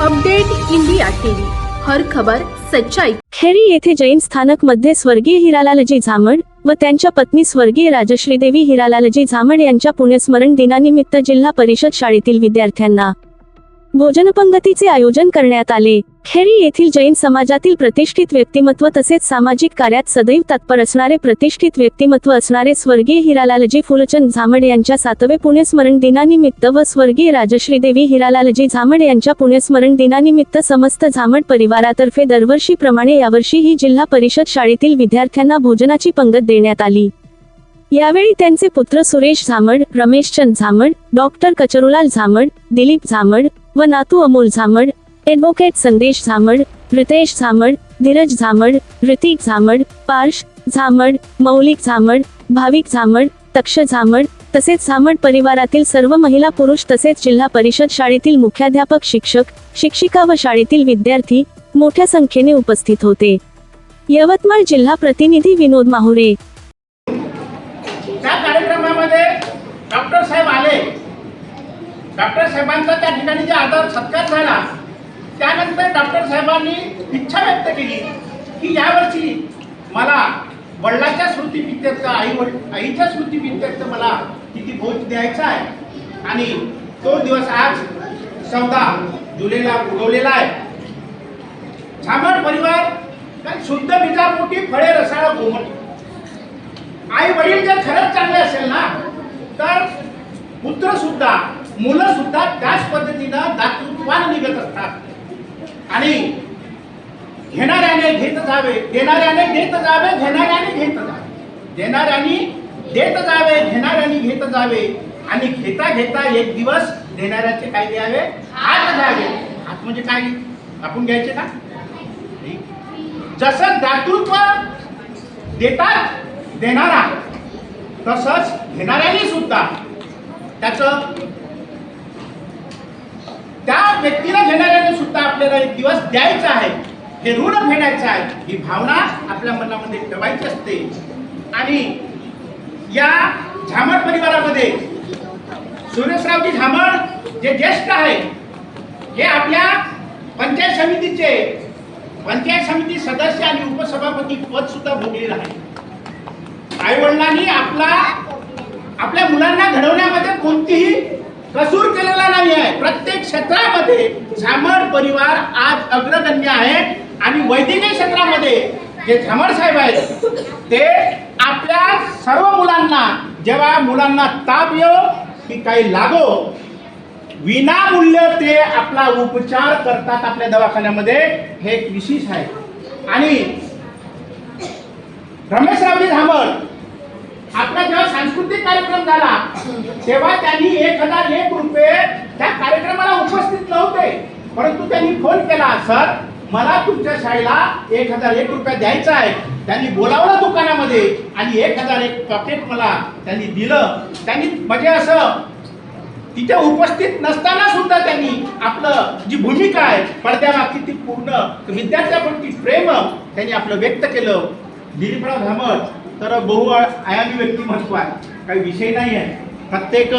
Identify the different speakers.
Speaker 1: Update India TV. हर खबर सच्चाई.
Speaker 2: खेरी येथे जैन स्थानकमध्ये स्वर्गीय हिरालालजी झामड व त्यांच्या पत्नी स्वर्गीय राजश्रीदेवी हिरालालजी झामड यांच्या पुण्यस्मरण दिनानिमित्त जिल्हा परिषद शाळेतील विद्यार्थ्यांना भोजनपंगतीचे आयोजन करण्यात आले. खेरी येथील जैन समाजातील प्रतिष्ठित व्यक्तिमत्व तसेच सामाजिक कार्यात सदैव तत्पर असणारे प्रतिष्ठित व्यक्तिमत्व असणारे स्वर्गीय हिरालालजी फुलचंद झामड यांच्या सातवे पुण्यस्मरण दिनानिमित्त व स्वर्गीय राजश्रीदेवी हिरालालजी झामड यांच्या पुण्यस्मरण दिनानिमित्त समस्त झामड परिवारातर्फे दरवर्षीप्रमाणे यावर्षी ही जिल्हा परिषद शाळेतील विद्यार्थ्यांना भोजनाची पंगत देण्यात आली. यावेळी त्यांचे पुत्र सुरेश झामड रमेशचंद झामड डॉक्टर कचरुलाल झामड दिलीप झामड व नातू अमोल झामड ॲडव्होकेट संदेश झामड रितेश झामड धीरज झामड ऋतिक झामड पार्श झामड मौलिक झामड भाविक झामड तक्ष झामड तसेच झामड परिवारातील सर्व महिला पुरुष तसेच जिल्हा परिषद शाळेतील मुख्याध्यापक शिक्षक शिक्षिका व शाळेतील विद्यार्थी मोठ्या संख्येने उपस्थित होते. यवतमाळ जिल्हा प्रतिनिधी विनोद माहुरे.
Speaker 3: कार्यक्रमामध्ये डॉक्टर साहेबांचा त्या ठिकाणी जे आदर सत्कार झाला त्यानंतर डॉक्टर साहेबांनी इच्छा व्यक्त केली की यावर्षी मला वडिलाच्या स्मृतीप्रित्यर्थ आई वडील आईच्या स्मृतीप्रित्यर्थ मला किती भोज द्यायचा आहे. आणि तो दिवस आज चौदा जुलैला उगवलेला आहे. झामड परिवार काही शुद्ध बिजापोटी फळे रसाळ गोमट आई वडील जर खरंच चांगले असेल ना तर पुत्र सुद्धा मुलं सुद्धा त्याच पद्धतीनं दातृत्वान निघत असतात. आणि घेणाऱ्याने घेत जावे देणाऱ्याने देत जावे घेणाऱ्याने घेत जावे. देणाऱ्याने देत जावे घेणाऱ्याने घेत जावे. आणि घेता घेता एक दिवस देणाऱ्याचे काय द्यावे हात द्यावे हात म्हणजे काय? आपण घ्यायचे का? जसं दातृत्व देतात देणारा तसंच घेणाऱ्याने सुद्धा त्याचं त्या व्यक्तीला घेणाऱ्याने सुद्धा आपल्याला एक दिवस द्यायचा आहे. हे ऋण फेडायचं आहे. ही भावना आपल्या मनामध्ये ठेवायची असते. आणि या झामड परिवारामध्ये सुरेशरावजी झामड जे ज्येष्ठ आहे हे आपल्या पंचायत समितीचे पंचायत समिती सदस्य आणि उपसभापती पद सुद्धा भोगलेलं आहे. आईवडिलांनी आपला आपल्या मुलांना घडवण्यामध्ये कोणतीही कसूर केलेला नाही आहे प्रत्येक क्षेत्रामध्ये झामड परिवार आज अग्रगण्य आहे आणि वैद्यकीय क्षेत्रामध्ये जे झामड साहेब आहेत ते आपल्या सर्व मुलांना जेव्हा मुलांना ताप येऊ की काही लागो विनामूल्य ते आपला उपचार करतात आपल्या दवाखान्यामध्ये हे एक विशेष आहे. आणि रमेशरावजी झामड आपला जेव्हा सांस्कृतिक कार्यक्रम झाला तेव्हा त्यांनी एक हजार एक रुपये त्या कार्यक्रमाला उपस्थित नव्हते परंतु त्यांनी फोन केला सर मला तुमच्या शाळेला एक हजार एक रुपया द्यायचा आहे त्यांनी बोलावलं दुकानामध्ये आणि एक हजार एक पॉकेट मला त्यांनी दिलं. त्यांनी म्हणजे असं तिथे उपस्थित नसताना सुद्धा त्यांनी आपलं जी भूमिका आहे पडद्यामागची ती पूर्ण विद्यार्थ्याप्रती प्रेम त्यांनी आपलं व्यक्त केलं. दिलीपराव धामट तर बहु आयामी व्यक्तिमत्व आहे. काही विषय नाही आहे. प्रत्येक